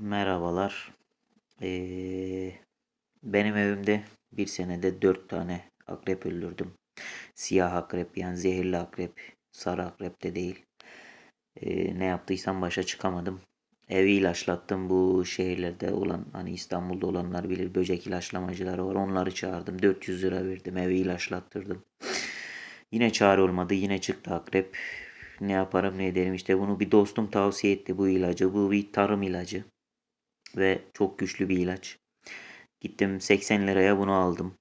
Merhabalar. Ee, benim evimde bir senede dört tane akrep öldürdüm. Siyah akrep yani zehirli akrep. Sarı akrep de değil. Ee, ne yaptıysam başa çıkamadım. Evi ilaçlattım. Bu şehirlerde olan hani İstanbul'da olanlar bilir böcek ilaçlamacıları var. Onları çağırdım. 400 lira verdim. Evi ilaçlattırdım. Yine çare olmadı. Yine çıktı akrep. Ne yaparım ne ederim işte bunu bir dostum tavsiye etti bu ilacı. Bu bir tarım ilacı ve çok güçlü bir ilaç. Gittim 80 liraya bunu aldım.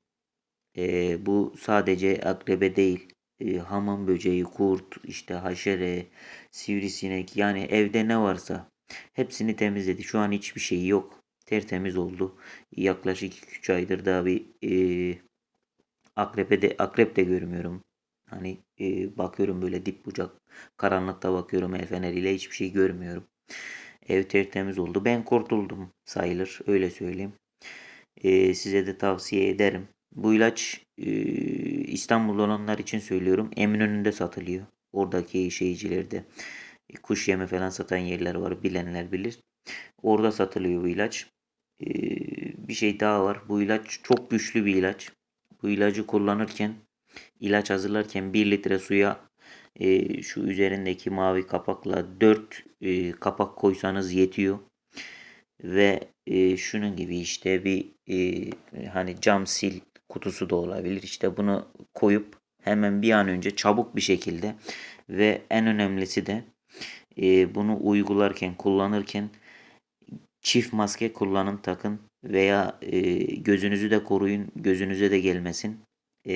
Ee, bu sadece akrebe değil, e, hamam böceği, kurt, işte haşere, sivrisinek yani evde ne varsa hepsini temizledi. Şu an hiçbir şey yok. Tertemiz oldu. Yaklaşık 2-3 aydır daha bir e, akrepe de akrep de görmüyorum. Hani e, bakıyorum böyle dip bucak karanlıkta bakıyorum el feneriyle hiçbir şey görmüyorum. Ev tertemiz oldu. Ben kurtuldum sayılır öyle söyleyeyim. Ee, size de tavsiye ederim. Bu ilaç e, İstanbul'da olanlar için söylüyorum. Eminönü'nde satılıyor. Oradaki şeycilerde. E, kuş yemi falan satan yerler var. Bilenler bilir. Orada satılıyor bu ilaç. Ee, bir şey daha var. Bu ilaç çok güçlü bir ilaç. Bu ilacı kullanırken ilaç hazırlarken 1 litre suya e, şu üzerindeki mavi kapakla 4 e, kapak koysanız yetiyor. Ve e, şunun gibi işte bir e, hani cam sil kutusu da olabilir. İşte bunu koyup hemen bir an önce çabuk bir şekilde ve en önemlisi de e, bunu uygularken kullanırken çift maske kullanın takın veya e, gözünüzü de koruyun gözünüze de gelmesin e,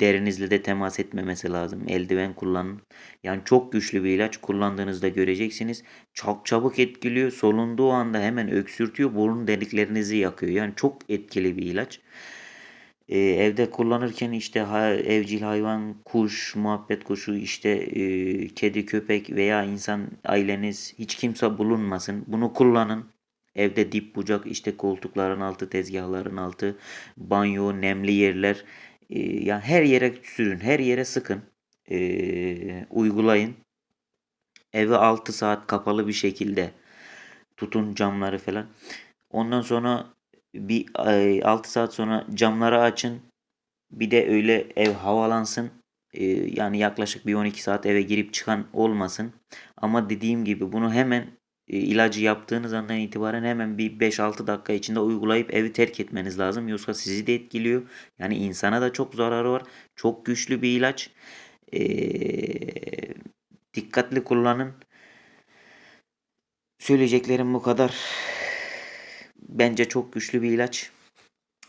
derinizle de temas etmemesi lazım. Eldiven kullanın. Yani çok güçlü bir ilaç kullandığınızda göreceksiniz. Çok çabuk etkiliyor. Solunduğu anda hemen öksürtüyor. Burun deliklerinizi yakıyor. Yani çok etkili bir ilaç. E, evde kullanırken işte ha, evcil hayvan, kuş, muhabbet kuşu, işte e, kedi, köpek veya insan aileniz hiç kimse bulunmasın. Bunu kullanın. Evde dip bucak işte koltukların altı, tezgahların altı, banyo, nemli yerler. E, yani her yere sürün, her yere sıkın. E, uygulayın. Eve 6 saat kapalı bir şekilde tutun camları falan. Ondan sonra bir 6 saat sonra camları açın. Bir de öyle ev havalansın. E, yani yaklaşık bir 12 saat eve girip çıkan olmasın. Ama dediğim gibi bunu hemen e, ilacı yaptığınız andan itibaren hemen bir 5-6 dakika içinde uygulayıp evi terk etmeniz lazım. Yoksa sizi de etkiliyor. Yani insana da çok zararı var. Çok güçlü bir ilaç. Ee, dikkatli kullanın. Söyleyeceklerim bu kadar. Bence çok güçlü bir ilaç.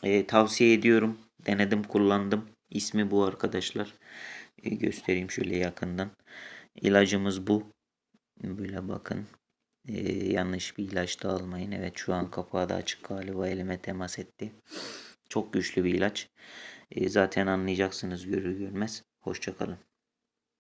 Ee, tavsiye ediyorum. Denedim, kullandım. İsmi bu arkadaşlar. Ee, göstereyim şöyle yakından. İlacımız bu. Böyle bakın. Ee, yanlış bir ilaç da almayın. Evet şu an kapağı da açık galiba elime temas etti. Çok güçlü bir ilaç. Ee, zaten anlayacaksınız görür görmez. Hoşçakalın.